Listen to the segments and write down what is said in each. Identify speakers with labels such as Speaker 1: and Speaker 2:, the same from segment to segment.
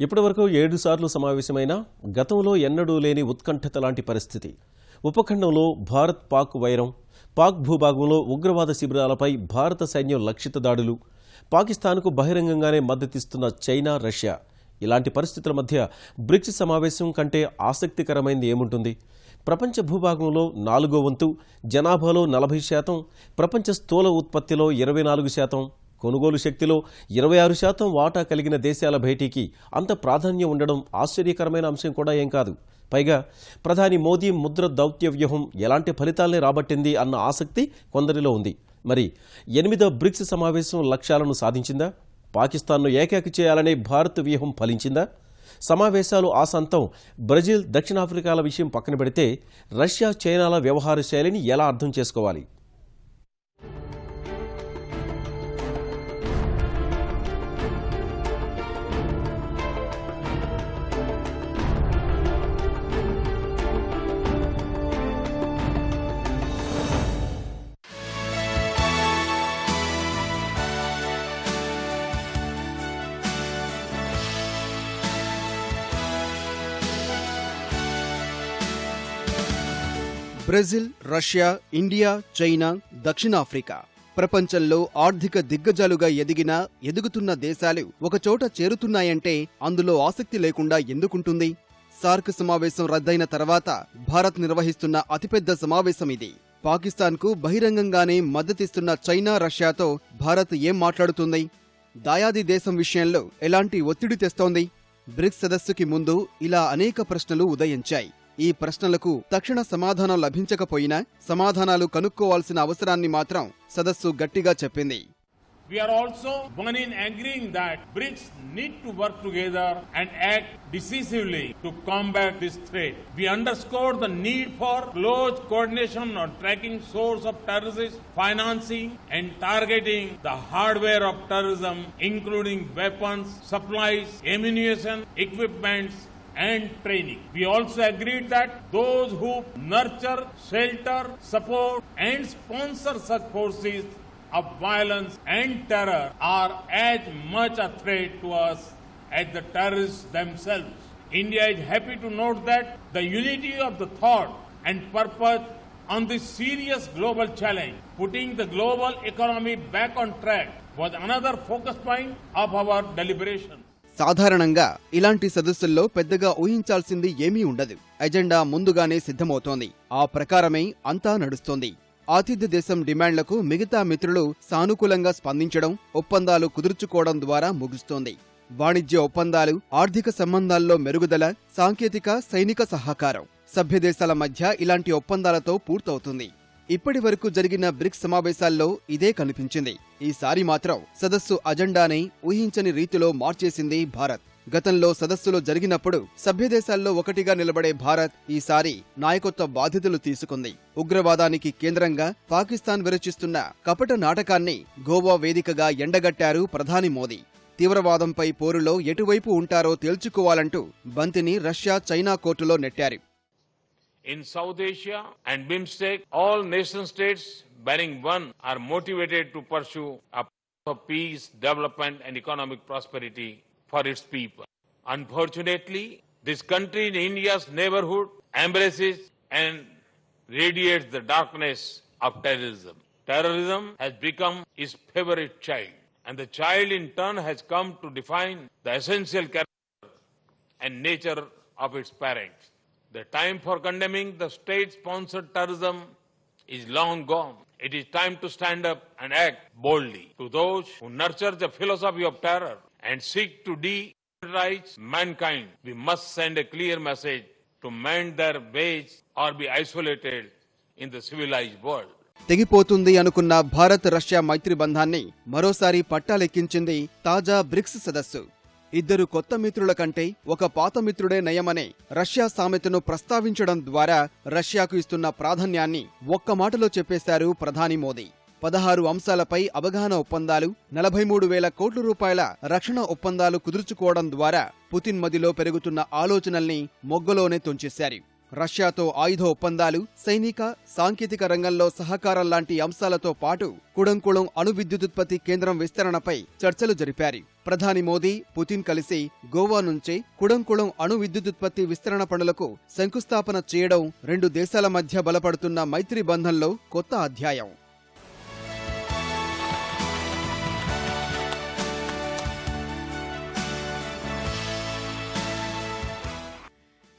Speaker 1: ఇప్పటివరకు ఏడు సార్లు సమావేశమైన గతంలో ఎన్నడూ లేని ఉత్కంఠత లాంటి పరిస్థితి. ఉపఖండంలో భారత్ పాక్ వైరం పాక్ భూభాగంలో ఉగ్రవాద శిబిరాలపై భారత సైన్యం లక్షిత దాడులు పాకిస్తాన్కు బహిరంగంగానే మద్దతిస్తున్న చైనా రష్యా ఇలాంటి పరిస్థితుల మధ్య బ్రిక్స్ సమావేశం కంటే ఆసక్తికరమైంది ఏముంటుంది? ప్రపంచ భూభాగంలో నాలుగో వంతు జనాభాలో నలభై శాతం ప్రపంచ స్థూల ఉత్పత్తిలో ఇరవై నాలుగు శాతం కొనుగోలు శక్తిలో ఇరవై ఆరు శాతం వాటా కలిగిన దేశాల భేటీకి అంత ప్రాధాన్యం ఉండడం ఆశ్చర్యకరమైన అంశం కూడా ఏం కాదు. పైగా ప్రధాని మోదీ ముద్ర దౌత్య వ్యూహం ఎలాంటి ఫలితాల్ని రాబట్టింది అన్న ఆసక్తి కొందరిలో ఉంది. మరి ఎనిమిదో బ్రిక్స్ సమావేశం లక్ష్యాలను సాధించిందా? పాకిస్తాన్ను ఏకాకి చేయాలనే భారత్ వ్యూహం ఫలించిందా? సమావేశాలు ఆసంతం బ్రెజిల్ దక్షిణాఫ్రికాల విషయం పక్కన పెడితే రష్యా చైనాల వ్యవహార శైలిని ఎలా అర్థం చేసుకోవాలి?
Speaker 2: బ్రెజిల్ రష్యా ఇండియా చైనా దక్షిణాఫ్రికా. ప్రపంచంలో ఆర్థిక దిగ్గజాలుగా ఎదిగిన ఎదుగుతున్న దేశాలు ఒకచోట చేరుతున్నాయంటే అందులో ఆసక్తి లేకుండా ఎందుకుంటుంది? సార్క్ సమావేశం రద్దయిన తర్వాత భారత్ నిర్వహిస్తున్న అతిపెద్ద సమావేశం ఇది. పాకిస్తాన్కు బహిరంగంగానే మద్దతిస్తున్న చైనా రష్యాతో భారత్ ఏం మాట్లాడుతుంది? దాయాది దేశం విషయంలో ఎలాంటి ఒత్తిడి తెస్తోంది? బ్రిక్స్ సదస్సుకి ముందు ఇలా అనేక ప్రశ్నలు ఉదయించాయి. ఈ ప్రశ్నలకు తక్షణ సమాధానం లభించకపోయినా సమాధానాలు కనుక్కోవాల్సిన అవసరాన్ని మాత్రం సదస్సు గట్టిగా చెప్పింది
Speaker 3: We are also one in agreeing that BRICS need to work together and act decisively to combat this threat. We underscore the need for close coordination on tracking source of terrorist financing and targeting the hardware of terrorism, including weapons, supplies, ammunition, equipments, and training. We also agreed that those who nurture, shelter, support, and sponsor such forces of violence and terror are as much a threat to us as the terrorists themselves. India is happy to note that the unity of the thought and purpose on this serious global challenge, putting the global economy back on track, was another focus point of our deliberations.
Speaker 2: సాధారణంగా ఇలాంటి సదస్సుల్లో పెద్దగా ఊహించాల్సింది ఏమీ ఉండదు. Agenda ముందుగానే సిద్ధమవుతోంది. ఆ ప్రకారమే అంతా నడుస్తోంది. ఆతిథ్య దేశం డిమాండ్లకు మిగతా మిత్రులు సానుకూలంగా స్పందించడం ఒప్పందాలు కుదుర్చుకోవడం ద్వారా ముగుస్తోంది. వాణిజ్య ఒప్పందాలు ఆర్థిక సంబంధాల్లో మెరుగుదల సాంకేతిక సైనిక సహకారం. సభ్యదేశాల మధ్య ఇలాంటి ఒప్పందాలతో పూర్తవుతుంది. ఇప్పటి వరకు జరిగిన బ్రిక్స్ సమావేశాల్లో ఇదే కనిపించింది. ఈసారి మాత్రం సదస్సు అజెండాని ఊహించని రీతిలో మార్చేసింది భారత్. గతంలో సదస్సులో జరిగినప్పుడు సభ్యదేశాల్లో ఒకటిగా నిలబడే భారత్ ఈసారి నాయకత్వ బాధ్యతలు తీసుకుంది. ఉగ్రవాదానికి కేంద్రంగా పాకిస్తాన్ విరచిస్తున్న కపట నాటకాన్ని గోవా వేదికగా ఎండగట్టారు ప్రధాని మోదీ. తీవ్రవాదంపై పోరులో ఎటువైపు ఉంటారో తేల్చుకోవాలంటూ బంతిని రష్యా చైనా కోర్టులో నెట్టారు.
Speaker 3: In South Asia and BIMSTEC, all nation states bearing one are motivated to pursue a path of peace, development and economic prosperity for its people. Unfortunately, this country in India's neighborhood embraces and radiates the darkness of terrorism. Terrorism has become its favorite child and the child in turn has come to define the essential character and nature of its parents. The time for condemning the state sponsored terrorism is long gone. It is time to stand up and act boldly. To those who nurture the philosophy of terror and seek to deterrorize mankind, we must send a clear message to mend their ways or be isolated in the civilized world.
Speaker 2: తెగిపోతుంది అనుకున్న Bharat Russia మైత్రి బంధాన్ని మరోసారి పట్టాలెక్కించింది తాజా bricks సదస్సు ఇద్దరు కొత్త మిత్రుల కంటే ఒక పాత మిత్రుడే నయమనే రష్యా సామెతను ప్రస్తావించడం ద్వారా రష్యాకు ఇస్తున్న ప్రాధాన్యాన్ని ఒక్క మాటలో చెప్పేశారు ప్రధాని మోదీ. పదహారు అంశాలపై అవగాహన ఒప్పందాలు నలభై మూడు వేల కోట్ల రూపాయల రక్షణ ఒప్పందాలు కుదుర్చుకోవడం ద్వారా పుతిన్ మదిలో పెరుగుతున్న ఆలోచనల్ని మొగ్గలోనే తుంచేశారు. రష్యాతో ఆయుధ ఒప్పందాలు సైనిక సాంకేతిక రంగంలో సహకారం లాంటి అంశాలతో పాటు కుడంకుళం అణు విద్యుదుత్పత్తి కేంద్రం విస్తరణపై చర్చలు జరిపారు. ప్రధాని మోదీ పుతిన్ కలిసి గోవా నుంచి కుడంకుళం అణు విద్యుదుత్పత్తి విస్తరణ పనులకు శంకుస్థాపన చేయడం రెండు దేశాల మధ్య బలపడుతున్న మైత్రి బంధంలో కొత్త అధ్యాయం.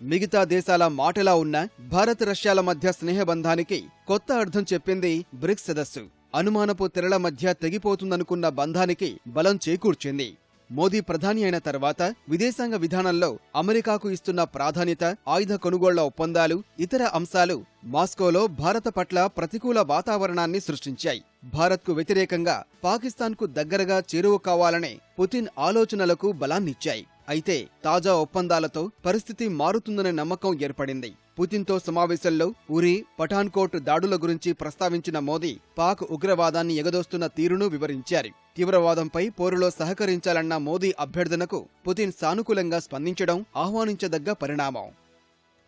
Speaker 2: మిగతా దేశాల మాటలా ఉన్న భారత్ రష్యాల మధ్య స్నేహబంధానికి కొత్త అర్థం చెప్పింది బ్రిక్స్ సదస్సు. అనుమానపు తెరల మధ్య తెగిపోతుందనుకున్న బంధానికి బలం చేకూర్చింది. మోదీ ప్రధాని అయిన తర్వాత విదేశాంగ విధానంలో అమెరికాకు ఇస్తున్న ప్రాధాన్యత ఆయుధ కొనుగోళ్ళ ఒప్పందాలు ఇతర అంశాలు మాస్కోలో భారత పట్ల ప్రతికూల వాతావరణాన్ని సృష్టించాయి. భారత్కు వ్యతిరేకంగా పాకిస్తాన్కు దగ్గరగా చేరువ కావాలనే పుతిన్ ఆలోచనలకు బలాన్నిచ్చాయి. అయితే తాజా ఒప్పందాలతో పరిస్థితి మారుతుందనే నమ్మకం ఏర్పడింది. పుతిన్తో సమావేశంలో ఉరి పఠాన్కోట్ దాడుల గురించి ప్రస్తావించిన మోదీ పాక్ ఉగ్రవాదాన్ని ఎగదోస్తున్న తీరును వివరించారు. తీవ్రవాదంపై పోరులో సహకరించాలన్న మోదీ అభ్యర్థనకు పుతిన్ సానుకూలంగా స్పందించడం ఆహ్వానించదగ్గ పరిణామం.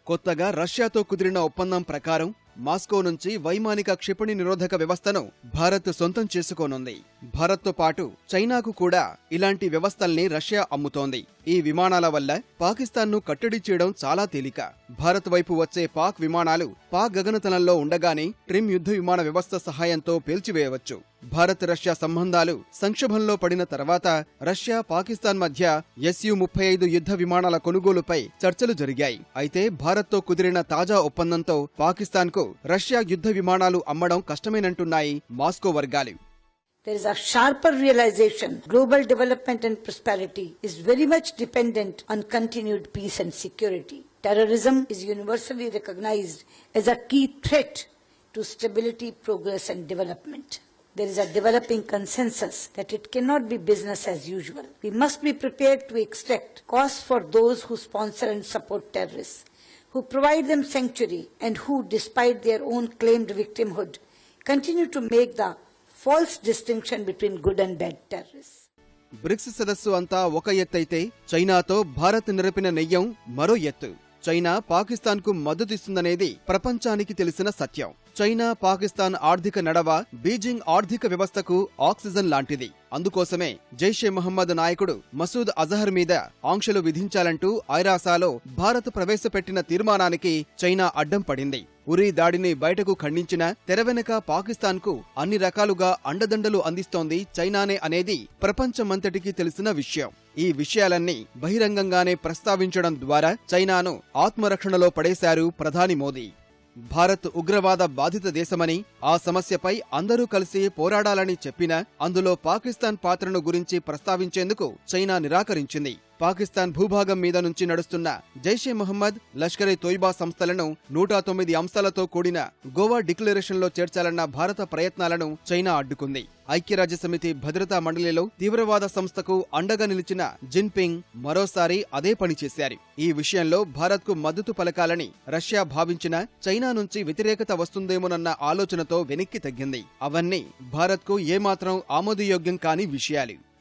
Speaker 2: కొత్తగా రష్యాతో కుదిరిన ఒప్పందం ప్రకారం మాస్కో నుంచి వైమానిక క్షిపణి నిరోధక వ్యవస్థను భారత్ సొంతం చేసుకోనుంది. భారత్తో పాటు చైనాకు కూడా ఇలాంటి వ్యవస్థల్ని రష్యా అమ్ముతోంది. ఈ విమానాల వల్ల పాకిస్తాన్ను కట్టడి చేయడం చాలా తేలిక. భారత్ వైపు వచ్చే పాక్ విమానాలు పాక్ గగనతలంలో ఉండగానే ట్రిమ్ యుద్ధ విమాన వ్యవస్థ సహాయంతో పేల్చివేయవచ్చు. భారత్ రష్యా సంబంధాలు సంక్షోభంలో పడిన తర్వాత రష్యా పాకిస్తాన్ మధ్య ఎస్యు ముప్పై ఐదు యుద్ధ విమానాల కొనుగోలుపై చర్చలు జరిగాయి. అయితే భారత్తో కుదిరిన తాజా ఒప్పందంతో పాకిస్తాన్కు రష్యా యుద్ధ విమానాలు అమ్మడం కష్టమేనంటున్నాయి మాస్కో వర్గాలు.
Speaker 4: There is a sharper realization global development and prosperity is very much dependent on continued peace and security. Terrorism is universally recognized as a key threat to stability, progress and development. There is a developing consensus that it cannot be business as usual. We must be prepared to extract costs for those who sponsor and support terrorists, who provide them sanctuary and who, despite their own claimed victimhood, continue to make the false distinction between good and bad terrorist
Speaker 2: BRICS సదస్సు అంతా ఒక ఎత్తు అయితే చైనాతో భారత్ నిరపిన నెయ్యం మరో ఎత్తు. China పాకిస్తాన్కు మద్దతిస్తుందనేది ప్రపంచానికి తెలిసిన సత్యం. చైనా పాకిస్తాన్ ఆర్థిక నడవ బీజింగ్ ఆర్థిక వ్యవస్థకు ఆక్సిజన్ లాంటిది. అందుకోసమే జైషే మహమ్మద్ నాయకుడు మసూద్ అజహర్ మీద ఆంక్షలు విధించాలంటూ ఐరాసాలో భారత్ ప్రవేశపెట్టిన తీర్మానానికి చైనా అడ్డం పడింది. ఉరీ దాడిని బయటకు ఖండించిన తెరవెనక పాకిస్తాన్కు అన్ని రకాలుగా అండదండలు అందిస్తోంది చైనానే అనేది ప్రపంచమంతటికీ తెలిసిన విషయం. ఈ విషయాలన్నీ బహిరంగంగానే ప్రస్తావించడం ద్వారా చైనాను ఆత్మరక్షణలో పడేశారు ప్రధాని మోదీ. భారత్ ఉగ్రవాద బాధిత దేశమని ఆ సమస్యపై అందరూ కలిసి పోరాడాలని చెప్పినా అందులో పాకిస్తాన్ పాత్రను గురించి ప్రస్తావించేందుకు చైనా నిరాకరించింది. పాకిస్తాన్ భూభాగం మీద నుంచి నడుస్తున్న జైషే మహమ్మద్ లష్కరే తోయిబా సంస్థలను నూట తొమ్మిది అంశాలతో కూడిన గోవా డిక్లరేషన్లో చేర్చాలన్న భారత ప్రయత్నాలను చైనా అడ్డుకుంది. ఐక్యరాజ్యసమితి భద్రతా మండలిలో తీవ్రవాద సంస్థకు అండగా నిలిచిన జిన్పింగ్ మరోసారి అదే పని చేశారు. ఈ విషయంలో భారత్కు మద్దతు పలకాలని రష్యా భావించిన చైనా నుంచి వ్యతిరేకత వస్తుందేమోనన్న ఆలోచనతో వెనక్కి తగ్గింది. అవన్నీ భారత్కు ఏమాత్రం ఆమోదయోగ్యం కాని విషయాలు.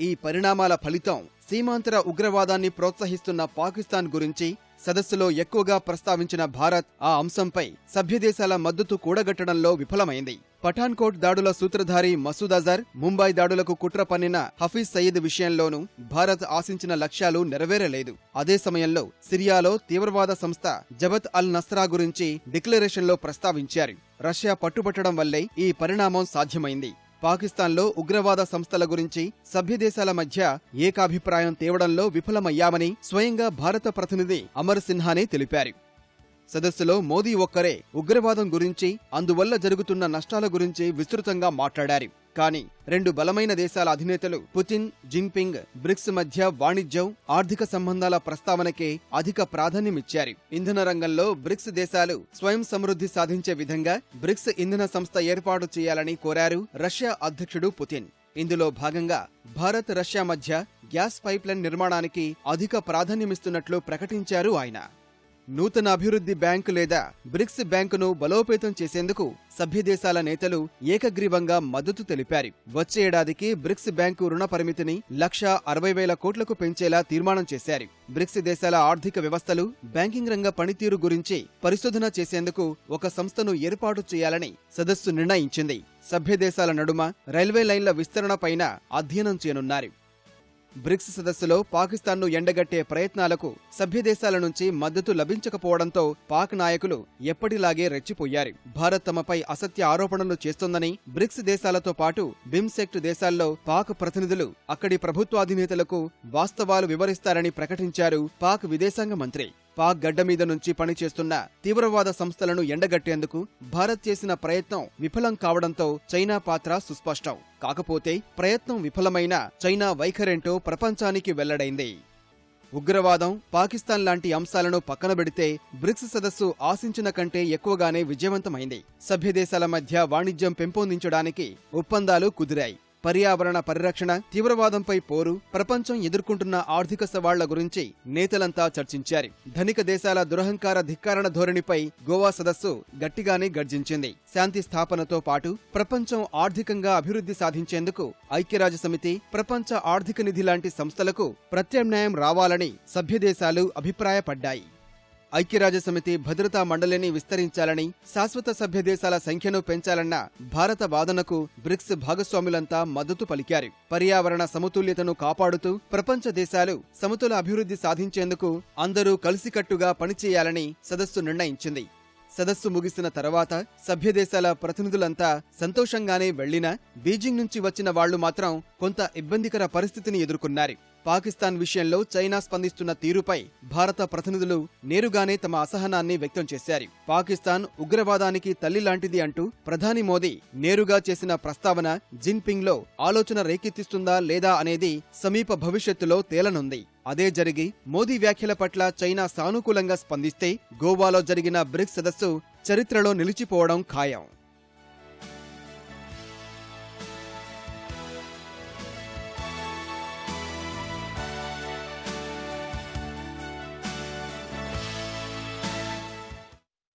Speaker 2: ఈ పరిణామాల ఫలితం సీమాంతర ఉగ్రవాదాన్ని ప్రోత్సహిస్తున్న పాకిస్తాన్ గురించి సదస్సులో ఎక్కువగా ప్రస్తావించిన భారత్ ఆ అంశంపై సభ్యదేశాల మద్దతు కూడగట్టడంలో విఫలమైంది. పఠాన్కోట్ దాడుల సూత్రధారి మసూద్ అజర్ ముంబై దాడులకు కుట్ర పన్నిన హఫీజ్ సయీద్ విషయంలోనూ భారత్ ఆశించిన లక్ష్యాలు నెరవేరలేదు. అదే సమయంలో సిరియాలో తీవ్రవాద సంస్థ జబత్ అల్ నస్రా గురించి డిక్లరేషన్లో ప్రస్తావించారు. రష్యా పట్టుబట్టడం వల్లే ఈ పరిణామం సాధ్యమైంది. పాకిస్తాన్లో ఉగ్రవాద సంస్థల గురించి సభ్యదేశాల మధ్య ఏకాభిప్రాయం తేవడంలో విఫలమయ్యామని స్వయంగా భారత ప్రతినిధి అమర్ సిన్హానే తెలిపారు. సదస్సులో మోదీ ఒక్కరే ఉగ్రవాదం గురించి అందువల్ల జరుగుతున్న నష్టాల గురించి విస్తృతంగా మాట్లాడారు. కానీ రెండు బలమైన దేశాల అధినేతలు పుతిన్ జిన్పింగ్ బ్రిక్స్ మధ్య వాణిజ్యం ఆర్థిక సంబంధాల ప్రస్తావనకే అధిక ప్రాధాన్యమిచ్చారు. ఇంధన రంగంలో బ్రిక్స్ దేశాలు స్వయం సమృద్ధి సాధించే విధంగా బ్రిక్స్ ఇంధన సంస్థ ఏర్పాటు చేయాలని కోరారు రష్యా అధ్యక్షుడు పుతిన్. ఇందులో భాగంగా భారత్ రష్యా మధ్య గ్యాస్ పైప్లైన్ నిర్మాణానికి అధిక ప్రాధాన్యమిస్తున్నట్లు ప్రకటించారు ఆయన. నూతన అభివృద్ధి బ్యాంకు లేదా బ్రిక్స్ బ్యాంకును బలోపేతం చేసేందుకు సభ్యదేశాల నేతలు ఏకగ్రీవంగా మద్దతు తెలిపారు. వచ్చే ఏడాదికి బ్రిక్స్ బ్యాంకు రుణ పరిమితిని లక్ష అరవై వేల కోట్లకు పెంచేలా తీర్మానం చేశారు. బ్రిక్స్ దేశాల ఆర్థిక వ్యవస్థలు బ్యాంకింగ్ రంగ పనితీరు గురించి పరిశోధన చేసేందుకు ఒక సంస్థను ఏర్పాటు చేయాలని సదస్సు నిర్ణయించింది. సభ్యదేశాల నడుమ రైల్వే లైన్ల విస్తరణపైన అధ్యయనం చేయనున్నారు. బ్రిక్స్ సదస్సులో పాకిస్తాన్ను ఎండగట్టే ప్రయత్నాలకు సభ్యదేశాల నుంచి మద్దతు లభించకపోవడంతో పాక్ నాయకులు ఎప్పటిలాగే రెచ్చిపోయారు. భారత్ తమపై అసత్య ఆరోపణలు చేస్తోందని బ్రిక్స్ దేశాలతో పాటు బిమ్సెక్ట్ దేశాల్లో పాక్ ప్రతినిధులు అక్కడి ప్రభుత్వాధినేతలకు వాస్తవాలు వివరిస్తారని ప్రకటించారు పాక్ విదేశాంగ మంత్రి. పాక్ గడ్డ మీద నుంచి పనిచేస్తున్న తీవ్రవాద సంస్థలను ఎండగట్టేందుకు భారత్ చేసిన ప్రయత్నం విఫలం కావడంతో చైనా పాత్ర సుస్పష్టం. కాకపోతే ప్రయత్నం విఫలమైన చైనా వైఖరేంటో ప్రపంచానికి వెల్లడైంది. ఉగ్రవాదం పాకిస్తాన్ లాంటి అంశాలను పక్కన పెడితే బ్రిక్స్ సదస్సు ఆశించిన కంటే ఎక్కువగానే విజయవంతమైంది. సభ్యదేశాల మధ్య వాణిజ్యం పెంపొందించడానికి ఒప్పందాలు కుదిరాయి. పర్యావరణ పరిరక్షణ తీవ్రవాదంపై పోరు ప్రపంచం ఎదుర్కొంటున్న ఆర్థిక సవాళ్ళ గురించి నేతలంతా చర్చించారు. ధనిక దేశాల దురహంకార ధిక్కారణ ధోరణిపై గోవా సదస్సు గట్టిగానే గర్జించింది. శాంతి స్థాపనతో పాటు ప్రపంచం ఆర్థికంగా అభివృద్ధి సాధించేందుకు ఐక్యరాజ్య సమితి ప్రపంచ ఆర్థిక నిధి లాంటి సంస్థలకు ప్రత్యామ్నాయం రావాలని సభ్యదేశాలు అభిప్రాయపడ్డాయి. ఐక్యరాజ్యసమితి భద్రతా మండలిని విస్తరించాలని శాశ్వత సభ్య దేశాల సంఖ్యను పెంచాలన్న భారత వాదనకు బ్రిక్స్ భాగస్వాములంతా మద్దతు పలికారు. పర్యావరణ సమతుల్యతను కాపాడుతూ ప్రపంచ దేశాలు సమతుల అభివృద్ధి సాధించేందుకు అందరూ కలిసికట్టుగా పనిచేయాలని సదస్సు నిర్ణయించింది. సదస్సు ముగిసిన తర్వాత సభ్యదేశాల ప్రతినిధులంతా సంతోషంగానే వెళ్ళినా బీజింగ్ నుంచి వచ్చిన వాళ్ళు మాత్రం కొంత ఇబ్బందికర పరిస్థితిని ఎదుర్కొన్నారు. పాకిస్తాన్ విషయంలో చైనా స్పందిస్తున్న తీరుపై భారత ప్రతినిధులు నేరుగానే తమ అసహనాన్ని వ్యక్తం చేశారు. పాకిస్తాన్ ఉగ్రవాదానికి తల్లి లాంటిది అంటూ ప్రధాని మోదీ నేరుగా చేసిన ప్రస్తావన జిన్పింగ్లో ఆలోచన రేకెత్తిస్తుందా లేదా అనేది సమీప భవిష్యత్తులో తేలనుంది. అదే జరిగి మోదీ వ్యాఖ్యల పట్ల చైనా సానుకూలంగా స్పందిస్తే గోవాలో జరిగిన బ్రిక్స్ సదస్సు చరిత్రలో నిలిచిపోవడం ఖాయం.